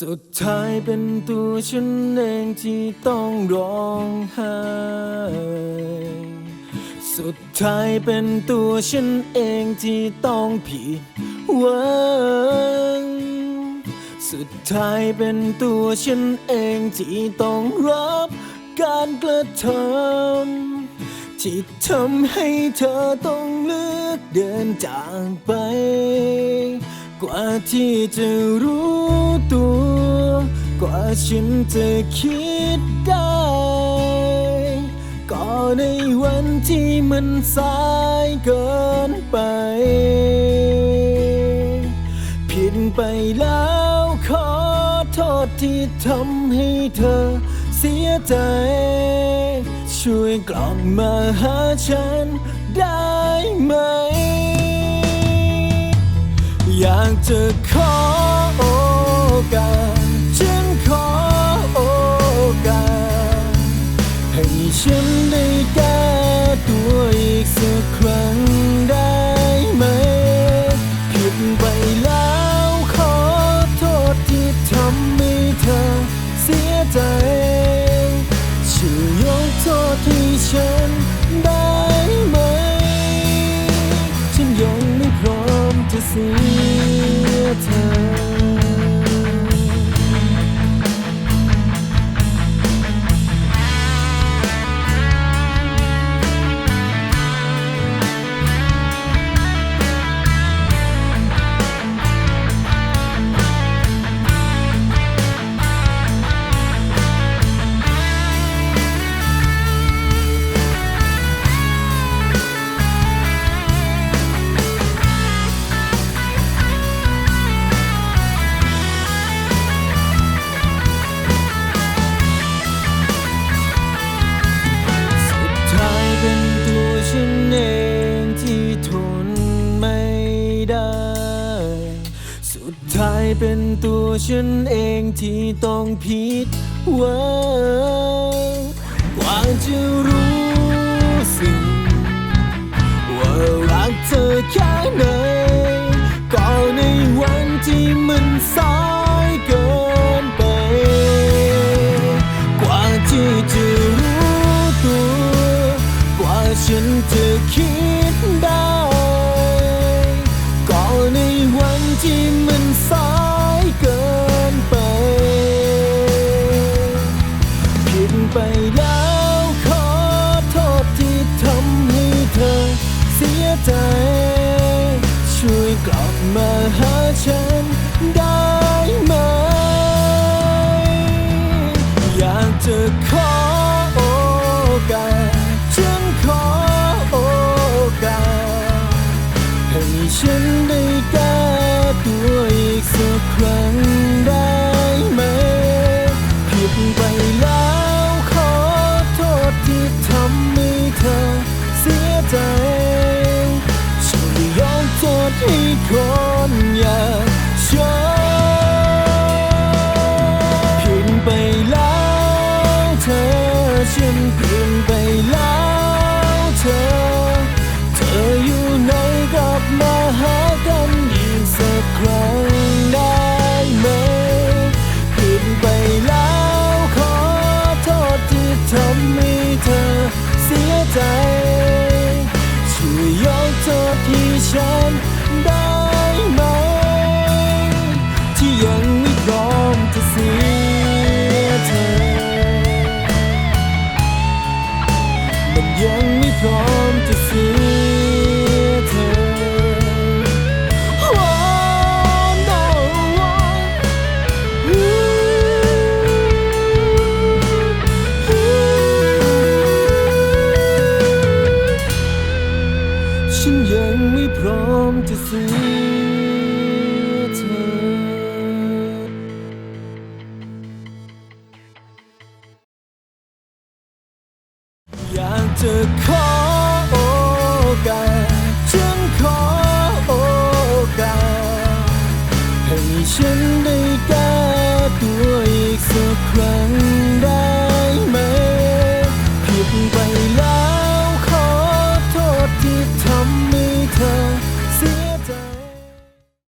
สุดท้ายเป็นตัวฉันเองที่ต้องร้องไห้ สุดท้ายเป็นตัวฉันเองที่ต้องผิดหวัง สุดท้ายเป็นตัวฉันเองที่ต้องรับการกระทำที่ทำให้เธอต้องเลือกเดินจากไป กว่าที่จะรู้ตัว กว่าฉันจะคิดได้ ก็ในวันที่มันสายเกินไป ผิดไปแล้วขอโทษที่ทำให้เธอเสียใจ ช่วยกลับมาหาฉันได้ไหม อยากจะขอโอกาสฉันขอโอกาสให้ฉันได้แก้ตัวอีกสักครั้งได้ไหมผิดไปแล้วขอโทษที่ทำให้เธอเสียใจช่วยยกโทษให้ฉัน เป็นตัวฉันเองที่ต้องผิดหวังกว่าจะรู้สึกว่ารักเธอแค่ไหน ช่วยกลับมาหาฉันได้ไหม อยากจะขอโอกาสฉันขอโอกาสให้ฉันได้แก้ตัวอีกสักครั้ง คนอย่างฉันผิดไปแล้วเธอฉันผิดไปแล้วเธอ เธออยู่ไหนกลับมาหากันอีกสักครั้งได้ไหมผิดไปแล้วขอโทษที่ทำให้เธอเสียใจช่วยยกโทษที่ฉัน เสียเธอ มันยังไม่พร้อมจะเสียเธอ Oh, no. Ooh. ฉันยังไม่พร้อมจะเสีย จะขอโอกาสจึงขอโอกาสให้ฉันได้แก้ตัวอีกสักครั้งได้